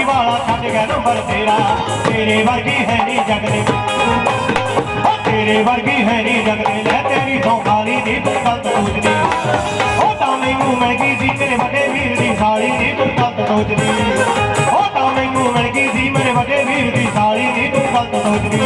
ਚੋਟੀ ਵਾਲਾ ਛੱਡ ਗਿਆ ਨੰਬਰ ਤੇਰਾ। ਤੇਰੇ ਵਰਗੀ ਹੈ ਨਹੀਂ ਜਗ ਦੇ ਓ ਤੇਰੇ ਵਰਗੀ ਹੈ ਨਹੀਂ ਜਗ ਦੇ ਲੈ ਤੇਰੀ ਸੌਖਾਲੀ ਦੀ ਤੂੰ ਗਲਤ ਸੋਚਦੀ। ਓ ਤਾਂ ਮੈਨੂੰ ਮਿਲ ਗਈ ਸੀ ਤੇਰੇ ਵੱਡੇ ਵੀਰ ਦੀ ਸਾਲੀ ਦੀ ਤੂੰ ਗਲਤ ਸੋਚਦੀ। ਓ ਤਾਂ ਮੈਨੂੰ ਮਿਲ ਗਈ ਸੀ ਮੇਰੇ ਵੱਡੇ ਵੀਰ ਦੀ ਸਾਲੀ ਦੀ ਤੂੰ ਗਲਤ ਸੋਚਦੀ।